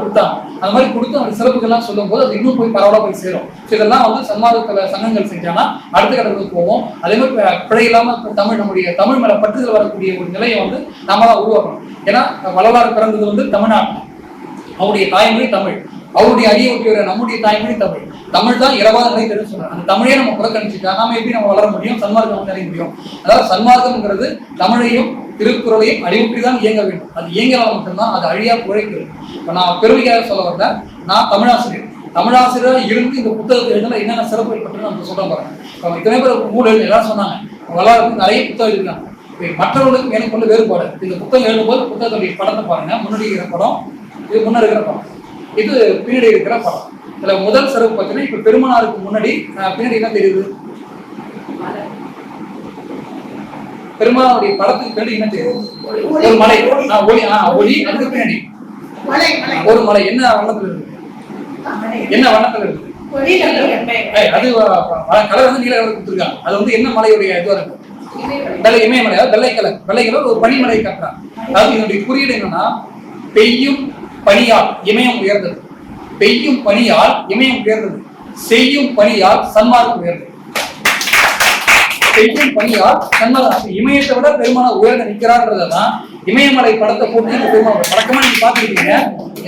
கொடுத்தாங்க அந்த மாதிரி கொடுத்து அந்த சிறப்புகள்லாம் சொல்லும் போது அது இன்னும் போய் பரவலாக போய் சேரும். ஸோ இதெல்லாம் வந்து சன்மார்க்க சங்கங்கள் செஞ்சாங்கன்னா அடுத்த கட்டத்துக்கு போவோம். அதே மாதிரி பிழை இல்லாமல் தமிழ் நம்முடைய தமிழ் மேல பற்றுதல் வரக்கூடிய ஒரு நிலையை வந்து நம்ம தான் உருவாக்கணும். ஏன்னா வளவாறு பிறந்தது வந்து தமிழ்நாடு. அவருடைய தாய்மொழி தமிழ். அவருடைய அடியை ஒட்டிய நம்முடைய தாய்மொழி தமிழ். தமிழ் தான் இரவாத நிலை தெரிஞ்சு சொல்றாங்க அந்த தமிழே நம்ம புறக்கணிச்சுட்டா நாம எப்படி நம்ம வளர முடியும்? சன்மார்க்கம் வந்து முடியும். அதாவது சன்மார்க்கம்ங்கிறது தமிழையும் திருக்குறளையும் அடிவுற்றி தான் இயங்க வேண்டும். அது இயங்கினால் மட்டும்தான் அது அழியா உழைக்கிறது இப்போ நான் பெருமையாக சொல்ல வரல நான் தமிழாசிரியர். தமிழாசிரியராக இருந்து இந்த புத்தகத்தை எழுதினா என்னென்ன சிறப்புகள் பற்றி நம்ம சொல்ல பாருங்க. இப்போ இத்தனை பேர் மூணு எழுதி எல்லாரும் சொன்னாங்க. வளாருக்கு நிறைய புத்தகம் எழுதினாங்க இப்ப மற்றவர்களுக்கும் எனக்கு கொண்டு வேறுபாடு இந்த புத்தகம் எழுதும்போது புத்தகத்துடைய படத்தை பாருங்க. முன்னாடி இருக்கிற படம் இது முன்னே இருக்கிற படம். இது பின்னாடி இருக்கிற படம். இதுல முதல் சிறப்பு பார்த்தீங்கன்னா இப்ப பெருமானாருக்கு முன்னாடி பின்னாடி என்ன தெரியுது? பெருமானாருடைய படத்துக்கு பின்னாடி என்ன ஒரு மலை. ஒளி ஆ ஒளி அதுக்கு பின்னாடி. ஒரு மலை. என்ன வண்ணத்துல இருக்கு? என்ன வண்ணத்துல இருக்கு? அது கலர் வந்து நீல கலர் கொடுத்துருக்காங்க. அது வந்து என்ன மலையுடைய இதுவா இருக்கு வெள்ளை இமயமலை வெள்ளை கலர் வெள்ளை கலர் ஒரு பனிமலை காட்டுறாங்க அதாவது இதனுடைய குறியீடு என்னன்னா பெய்யும் பனியால் இமயம் உயர்ந்தது. பெய்யும் பனியால் இமயம் உயர்ந்தது. செய்யும் பனியால் சன்மார்க்கம் உயர்ந்தது. செய்யும் பனியால் சன்மார்க்கம் இமயத்தை விட பெருமான உயர்ந்து நிற்கிறான்றதான் இமயமலை படத்தை போட்டு பெருமாள் வழக்கமா நீங்க பாத்துக்கிட்டீங்க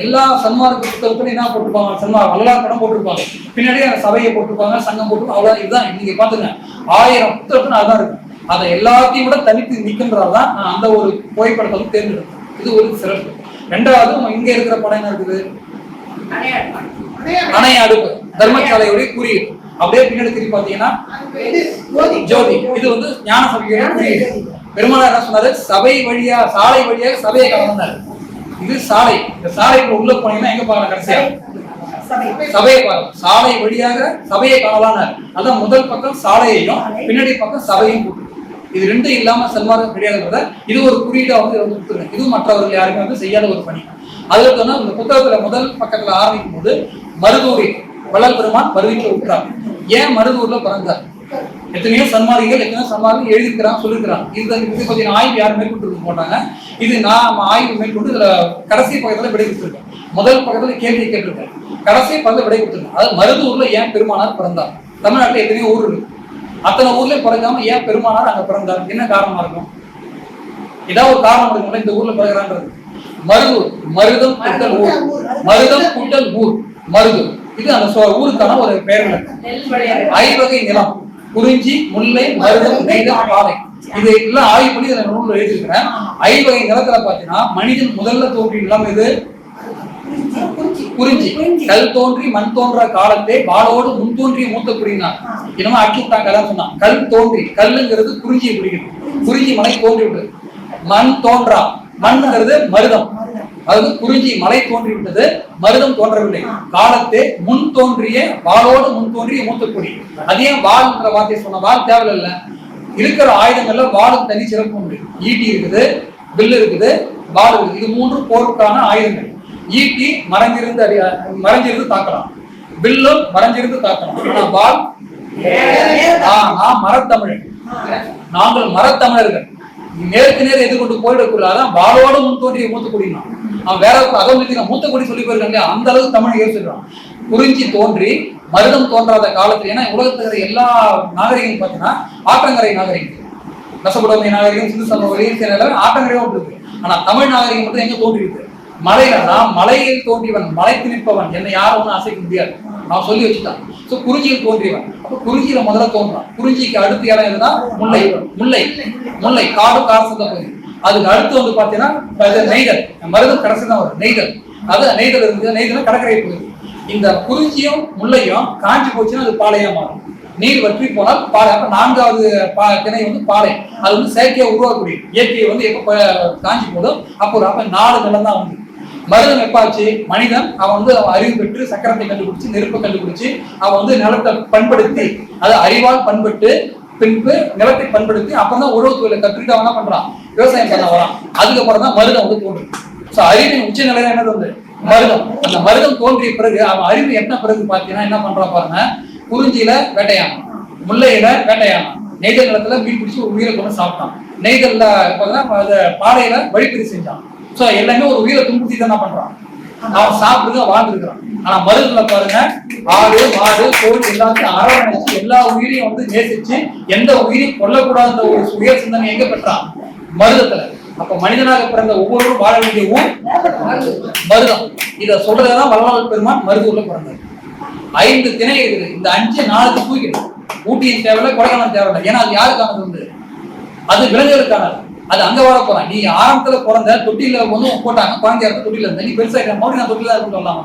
எல்லா சன்மார்க்க புத்தகத்துலையும் என்ன போட்டிருப்பாங்க? சன்மார்க்க வள்ளலார் படம் போட்டிருப்பாங்க. பின்னாடி சபையை போட்டிருப்பாங்க சங்கம் போட்டு அவ்வளவுதான். இதுதான் நீங்க பாத்துங்க ஆயிரம் புத்தகத்துல அதான் இருக்கும் அதை எல்லாத்தையும் விட தனித்து நிற்கின்றதான் நான் அந்த ஒரு புகைப்படத்தை வந்து தேர்ந்தெடுத்தேன் இது ஒரு சிறப்பு. ரெண்டாவது இங்க இருக்கிற படம் என்ன இருக்குது. அணை அடுப்பு தர்மசாலையுடைய குறியீடு. அப்படியே பின்னாடி திருப்பி பாத்தீங்கன்னா இது ஜோதி. இது வந்து ஞான சபையோட பெருமானார் என்ன சொன்னாரு? சபை வழியா சாலை வழியாக சபையை கலந்தாரு இது சாலை. இந்த சாலைக்குள்ள உள்ள போனீங்கன்னா எங்க பார்க்கலாம் கடைசியா? சபையை பாருங்க. சாலை வழியாக சபையை காணலாம்னாரு அதான் முதல் பக்கம் சாலையையும் பின்னாடி பக்கம் சபையும் போட்டு இது ரெண்டும் இல்லாம சன்மார்க்கம் கிடையாதுன்றத இது ஒரு குறியீடா வந்து கொடுத்துருங்க இது மற்றவர்கள் யாருமே வந்து செய்யாத ஒரு பணி. அதுல சொன்னா இந்த புத்தகத்துல முதல் பக்கத்துல ஆரம்பிக்கும் போது மருதூரில் வள்ளல் பெருமான் மருவிக்க விட்டார் ஏன் மருதூர்ல பிறந்தார்? எத்தனையோ சன்மார்க்கிகள் எத்தனையோ சன்மார்க்கம் எழுதியிருக்கிறான் சொல்லியிருக்கிறான். இது இது பத்தின ஆய்வு யாரும் மேற்கொண்டு போட்டாங்க? இது நான் ஆய்வு மேற்கொண்டு இதுல கடைசி பக்கத்துல விடை கொடுத்துருக்கேன். முதல் பக்கத்துல கேள்வி கேட்டிருக்கேன். கடைசி பக்கத்துல விடை கொடுத்துருக்கேன். அதாவது மருதூர்ல ஏன் பெருமானார் பிறந்தார்? தமிழ்நாட்டுல எத்தனையோ ஊர் இருக்கு. அத்தனை ஊர்லயும் பிறக்காம ஏன் பெருமானார் அங்க பிறந்தார்? என்ன காரணமா இருக்கும்? ஏதாவது ஒரு காரணம் இருக்கும்ல இந்த ஊர்ல பிறகுறான்றது மருதூர் மருதம் குண்டல் ஊர். மருதம் குட்டல் ஊர். மருதூர். இது அந்த ஊருக்கான ஒரு பெயர் ஐவகை நிலம் குறிஞ்சி முல்லை மருதம் நெய்தம் பாலை இது எல்லாம் ஆய்வு பண்ணி இதை நூல் எழுதியிருக்கிறேன். ஐவகை நிலத்துல பாத்தீங்கன்னா மனிதன் முதல்ல தோன்றிய நிலம் இது குறிஞ்சி. கல் தோன்றி மண் தோன்றா காலத்தே வாளோடு முன் தோன்றிய மூத்த குடியினார். என்னமோ அச்சுத்தான் கதை சொன்னான். கல் தோன்றி கல்லுங்கிறது குறிஞ்சியை குடிக்கணும் குறிஞ்சி மனை தோன்றி விடுது மண் தோன்றா. மண்ணுங்கிறது மருதம். அதாவது குறிஞ்சி மலை தோன்றி விட்டது மருதம் தோன்றவில்லை. காலத்தே முன் தோன்றிய வாளோடு முன் தோன்றிய மூத்த குடி. அது ஏன் வாள்ன்ற வார்த்தையை சொன்ன வாள் தேவையில்ல. இருக்கிற ஆயுதங்கள்ல வாளுக்கு தனி சிறப்பு உண்டு. ஈட்டி இருக்குது வில் இருக்குது வாள் இருக்குது. இது மூன்று போருக்கான ஆயுதங்கள். ஈட்டி மறைஞ்சிருந்து அடி மறைஞ்சிருந்து தாக்கலாம். வில்லும் மறைஞ்சிருந்து தாக்கலாம். ஆனா வாள் ஆ, நான் மரத்தமிழன் நாங்கள் மரத்தமிழர்கள். நேருக்கு நேர் எதிர்கொண்டு போயிடக்கூடாதான் வாளோட முன் தோன்றிய மூத்த குடினா. அவன் வேற அகமதி மூத்த குடி சொல்லி போயிருக்காங்க அந்த அளவுக்கு தமிழ் யோசிச்சிருக்கான் குறிஞ்சி தோன்றி மருதம் தோன்றாத காலத்துல ஏன்னா உலகத்துல எல்லா நாகரிகம் பார்த்தீங்கன்னா ஆற்றங்கரை நாகரிகம். மெசபடோமிய நாகரிகம் சிந்து சமவெளியும் சில எல்லாமே ஆட்டங்கரையும் இருக்கு. ஆனா தமிழ் நாகரிகம் மட்டும் எங்க தோன்றியிருக்கு? மலையில. நான் மலையில் தோன்றியவன் மலை திணிப்பவன். என்னை யாரும் ஒன்றும் அசைக்க முடியாது. நான் சொல்லி வச்சுட்டான். ஸோ குறிஞ்சியில் தோன்றியவன். அப்போ குறிஞ்சியில முதல்ல தோன்றான். குறிஞ்சிக்கு அடுத்த இடம் எதுனா முல்லை. முல்லை. முல்லை. காடு காரசத்தை பகுதி. அதுக்கு அடுத்து வந்து பார்த்தீங்கன்னா நெய்தல். மருதம் கடைசி தான் வரும் நெய்தல். அது நெய்தல் இருந்து நெய்தல் கடற்கரை பகுதி இந்த குறிஞ்சியும் முல்லையும் காஞ்சி போச்சுன்னா அது பாளையம் மாறும். நீர் வற்றி போனால் பாலை. அப்போ நான்காவது பா- திணை வந்து பாலை. அது வந்து செயற்கையாக உருவாக்கக்கூடிய இயற்கையை வந்து எப்போ காஞ்சி போடும் அப்போ ஒரு நாலு நிலம் தான் வந்து. மருதம் எப்பாச்சு மனிதன் அவன் வந்து அவன் அறிவு பெற்று சக்கரத்தை கண்டுபிடிச்சு நெருப்பை கண்டுபிடிச்சு அவன் வந்து நிலத்தை பண்படுத்தி அது அறிவால் பண்பட்டு பின்பு நிலத்தை பண்படுத்தி அப்பதான் உழவு தொழிலை கற்றுக்கிட்டு அவன் என்ன பண்றான்? விவசாயம் பண்ண வரான் அதுக்கப்புறம் தான் மருதம் வந்து தோன்றும். சோ அறிவின் உச்ச நிலையில என்னது வந்து? மருதம். அந்த மருதம் தோன்றிய பிறகு அவன் அறிவு என்ன பிறகு பாத்தீங்கன்னா என்ன பண்றான் பாருங்க? குறிஞ்சியில வேட்டையானம் முல்லையில வேட்டையானம் நெய்தல் நிலத்துல மீன் பிடிச்சி ஒரு உயிரை கொண்டு சாப்பிட்டான். நெய்தல்ல பார்த்தீங்கன்னா பாறையில பாடையில வழிப்பறி செஞ்சான். சோ எல்லாமே ஒரு உயிரை துன்புறுத்தி தான் பண்றான்? அவன் சாப்பிடுங்க வாழ்ந்துருக்கிறான். ஆனா மருதுல பாருங்க ஆடு மாடு கோழி எல்லாத்தையும் அரவணைச்சு எல்லா உயிரையும் வந்து நேசிச்சு எந்த உயிரையும் கொல்லக்கூடாதுன்ற ஒரு சுய சிந்தனை எங்க பெற்றான்? மருதத்துல அப்ப மனிதனாக பிறந்த ஒவ்வொருவரும் வாழ வேண்டிய ஊர் மருதம். இத சொல்றதுதான் வல்லலால் பெருமான் மருதூர்ல பிறந்தார். ஐந்து திணை இருக்குது. இந்த அஞ்சு நாளுக்கு தூக்கிடும். ஊட்டியின் தேவையில்லை கொடைக்கானல் தேவையில்லை. ஏன்னா அது யாருக்கானது வந்து அது விலங்குகளுக்கானது அது அங்க வர போறான். நீ ஆரம்பத்துல பிறந்த தொட்டில வந்து போட்டாங்க. குழந்தையா இருக்க தொட்டில இருந்த. நீ பெருசா மறுபடியும் நான் தொட்டில இருக்குன்னு சொல்லலாமா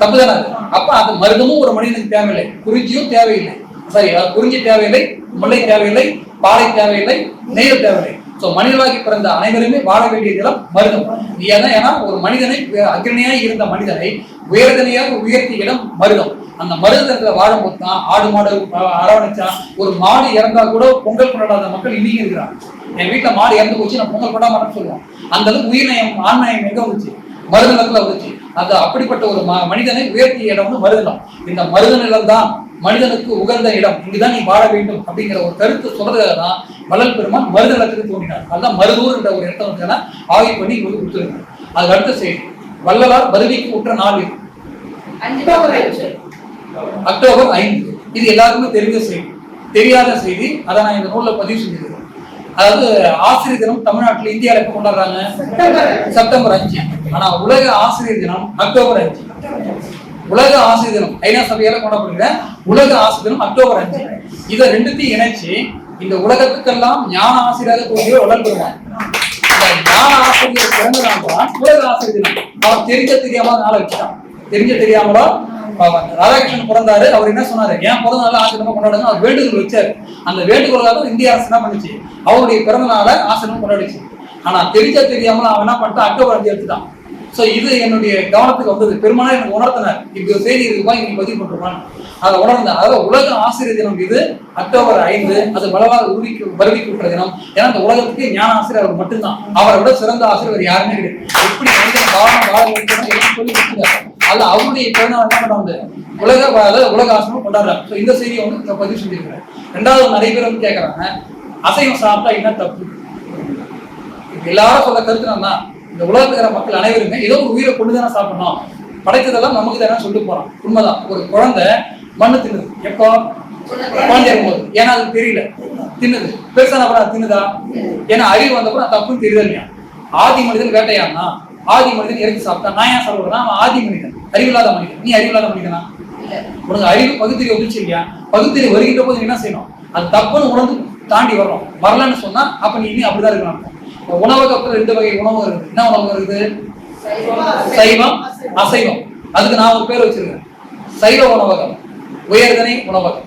தப்புதானே அப்ப அது மருதமும் ஒரு மனிதனுக்கு தேவையில்லை. குறிஞ்சியும் தேவையில்லை. சரி குறிஞ்சி தேவையில்லை முல்லை தேவையில்லை பாலை தேவையில்லை நேர் தேவையில்லை. ஸோ மனிதனாகி பிறந்த அனைவருமே வாழ வேண்டிய நிலம் மருதம். ஏன்னா ஏன்னா ஒரு மனிதனை அக்ரணியாய் இருந்த மனிதனை உயர்தனையாக உயர்த்திய இடம் மருதம். அந்த மருதத்தில் வாழும்போது தான் ஆடு மாடு அரவணைச்சா ஒரு மாடு இறந்தா கூட பொங்கல் கொண்டாடாத மக்கள் இன்னைக்கு இருக்கிறாங்க. என் வீட்டில் மாடு இறந்து போச்சு நான் பொங்கல் கொண்டாட மாட்டேன்னு சொல்லுவோம் அந்த அளவுக்கு உயிர்நயம் ஆண்மயம் எங்க வந்துச்சு? மருதனத்துல வந்துச்சு. அது அப்படிப்பட்ட ஒரு ம- மனிதனை உயர்த்திய இடம் வந்து மருதனம் இந்த மருத நிலம் தான் மனிதனுக்கு உகந்த இடம் இங்குதான் நீ வாழ வேண்டும் அப்படிங்கிற ஒரு கருத்து தான் வள்ளல் பெருமான் மருதனத்துக்கு தோன்றினார். அதுதான் மருதூர் என்ற ஒரு இடத்த வந்து ஆய்வு பண்ணி வந்து கொடுத்துருக்காங்க அதுக்கு அடுத்த செய்தி வள்ளலார் வருவிக்கு உற்ற நாள் இது அக்டோபர் ஐந்து. இது எல்லாருக்குமே தெரிஞ்ச செய்தி. தெரியாத செய்தி. அதை நான் இந்த நூல்ல பதிவு செஞ்சிருக்கேன். அதாவது ஆசிரியர் தினம் தமிழ்நாட்டுல இந்தியால எப்ப கொண்டாடுறாங்க? செப்டம்பர் அஞ்சு. ஆனா உலக ஆசிரியர் தினம் அக்டோபர் அஞ்சு. உலக ஆசை தினம் ஐநா சபையால கொண்டாடுற உலக ஆசை தினம் அக்டோபர் அஞ்சு. இதை ரெண்டுத்தையும் இணைச்சு இந்த உலகத்துக்கெல்லாம் ஞான ஆசிரியராக தோன்றிய வளர்ந்துருவாங்க ஞான ஆசிரியர் பிறந்த நாள் தான் உலக ஆசிரியர் தினம். அவர் தெரிஞ்ச தெரியாம நாளை வச்சுட்டான். தெரிஞ்ச தெரியாமலோ? ராதாகிருஷ்ணன் பிறந்தாரு. அவர் என்ன சொன்னாரு? ஏன் பிறந்த நாள் ஆசிரியமா கொண்டாடுங்க? அவர் வேண்டுகோள் வச்சாரு. அந்த வேண்டுகோளாக இந்திய அரசு என்ன பண்ணுச்சு? அவருடைய பிறந்த நாளை ஆசிரியமா கொண்டாடுச்சு. ஆனா தெரிஞ்ச தெரியாமல் அவன் என்ன பண்ணிட்டான்? அக்டோபர் அஞ்சு எடுத்துட்டான். சோ இது என்னுடைய கவனத்துக்கு வந்தது. பெருமானா எனக்கு உணர்த்தினார். இப்படி ஒரு செய்தி இருக்குப்பா இன்னைக்கு பதிவு பண்றான் அதை உணர்ந்தேன் அதாவது உலக ஆசிரியர் தினம் இது அக்டோபர் ஐந்து அது வளவாக உருவிக்கு வருவிக்கு கூட்டுற தினம். ஏன்னா இந்த உலகத்துக்கு ஞான ஆசிரியர் அவர் மட்டும்தான். அவரை விட சிறந்த ஆசிரியர் யாருமே கிடையாது. எப்படி மனிதன் வாழணும் வாழ வேண்டும் சொல்லி கொடுத்துருக்காரு அது அவருடைய பிறந்தநாள் என்ன பண்ண வந்து உலக உலக ஆசிரியர் கொண்டாடுறாங்க ஸோ இந்த செய்தியை வந்து நான் பதிவு செஞ்சிருக்கிறேன் ரெண்டாவது நிறைய பேர் வந்து கேட்கறாங்க அசைவம் சாப்பிட்டா என்ன தப்பு? எல்லாரும் சொல்ல கருத்து என்னன்னா இந்த உலகத்துல இருக்கிற மக்கள் அனைவருமே ஏதோ ஒரு உயிரை கொண்டு தானே சாப்பிடணும். படைத்ததெல்லாம் நமக்கு தானே சொல்லிட்டு போறான் உண்மைதான். ஒரு குழந்தை மண்ணு தின்னுது. எப்போ? குழந்தை இருக்கும்போது. ஏன்னா அது தெரியல. தின்னுது. பெருசான அப்புறம் அது தின்னுதா? ஏன்னா அறிவு வந்தப்பறம் தப்புன்னு தெரியுது இல்லையா? ஆதி மனிதன் வேட்டையாடினா ஆதி மனிதன் இறக்கி சாப்பிட்டா நான் ஏன் சொல்றேன்னா அவன் ஆதி மனிதன். அறிவில்லாத மனிதன். நீ அறிவில்லாத மனிதனா? உனக்கு அறிவு பகுத்தறிவு வந்துச்சு இல்லையா? பகுத்தறிவு வருகின்ற போது என்ன செய்யணும்? அது தப்புன்னு உணர்ந்து தாண்டி வரணும். வரலன்னு சொன்னா அப்ப நீ இனி அப்படிதான் இருக்கணும். உணவகத்துல ரெண்டு வகை உணவு இருக்குது என்ன உணவு இருக்குது? சைவம் அசைவம். அதுக்கு நான் ஒரு பேர் வச்சிருக்கேன். சைவ உணவகம் உயர்தனை உணவகம்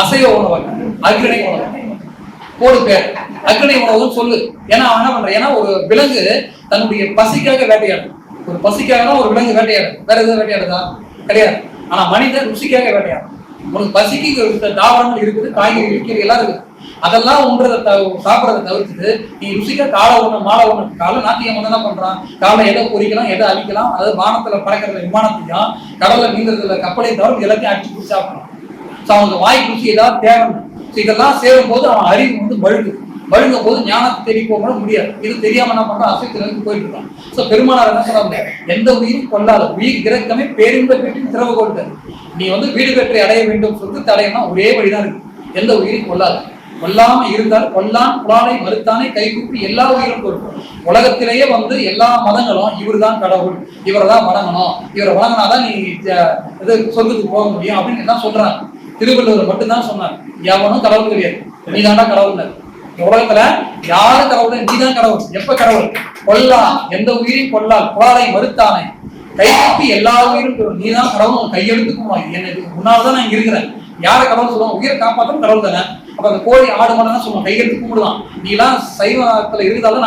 அசைவ உணவகம் அக்ரணை உணவகம். போடு பேர். அக்ரணை உணவுன்னு சொல்லு. ஏன்னா என்ன பண்ற ஏன்னா ஒரு விலங்கு தன்னுடைய பசிக்காக வேட்டையாடும். ஒரு பசிக்காக தான் ஒரு விலங்கு வேட்டையாடும். வேற எதுவும் வேட்டையாடுதா? கிடையாது. ஆனா மனிதன் ருசிக்காக வேட்டையாடும். உனக்கு பசிக்கு இந்த தாவரங்கள் இருக்குது காய்கறி இருக்குது எல்லாம் இருக்குது. அதெல்லாம் உண்றதை தவ- தவிர்த்துட்டு நீ ருசிக்க காலை ஒண்ணு மாலை ஒண்ணு காலை நாட்டியம் வந்து என்ன பண்றான். காலை எதை பொறிக்கலாம் எதை அழிக்கலாம் அதாவது வானத்துல பறக்கிற விமானத்தையும் கடல்ல நீங்கிறதுல கப்பலையும் தவிர எல்லாத்தையும் அடிச்சு பிடிச்சி சாப்பிடலாம் ஸோ அவனுக்கு வாய் ருசி ஏதாவது தேவை ஸோ இதெல்லாம் சேரும் போது அவன் அறிவு வந்து வழுகு வழுங்கும் போது ஞானத்தை தேடி போக முடியாது. இது தெரியாம என்ன பண்றான்? அசைத்திலிருந்து போயிட்டு இருக்கான். ஸோ பெருமானார் என்ன சொல்றாங்க எந்த உயிரும் கொள்ளாத உயிர் கிரக்கமே பேரின்ப வீட்டின் திறவு நீ வந்து வீடு பெற்றை அடைய வேண்டும் சொல்லிட்டு தடையணும் ஒரே வழிதான் இருக்கு. எந்த உயிரையும் கொள்ளாது. கொல்லாம இருந்தால் கொல்லான் புலாலை மறுத்தானே கைகூப்பி எல்லா உயிரும் பொறுக்கும். உலகத்திலேயே வந்து எல்லா மதங்களும் இவர் தான் கடவுள். இவரை தான் வணங்கணும். இவரை வணங்கினாதான் நீ இது சொர்க்கத்துக்கு போக முடியும் அப்படின்னு எல்லாம் சொல்றாங்க. திருவள்ளுவர் மட்டும்தான் சொன்னார். எவனும் கடவுள் கிடையாது. நீ தாண்டா கடவுள் உலகத்துல யாரு கடவுள் நீதான் கடவுள். எப்ப கடவுள்? கொல்லா எந்த உயிரையும் கொல்லால் புலாலை மறுத்தானே கைகூப்பி எல்லா உயிரும் நீதான் கடவுள். கையெழுத்துக்குமா எனக்கு முன்னால்தான் நான் இருக்கிறேன். யாரை கடவுள் சொல்லுவோம் உயிரை காப்பாற்றணும் கடவுள் தானே அப்ப அந்த கோழி ஆடு மாடு தான் சொல்லுவாங்க கையெழுத்து கும்பிடுவான் நீ எல்லாம் சைவத்துல இருந்தாலும் நான்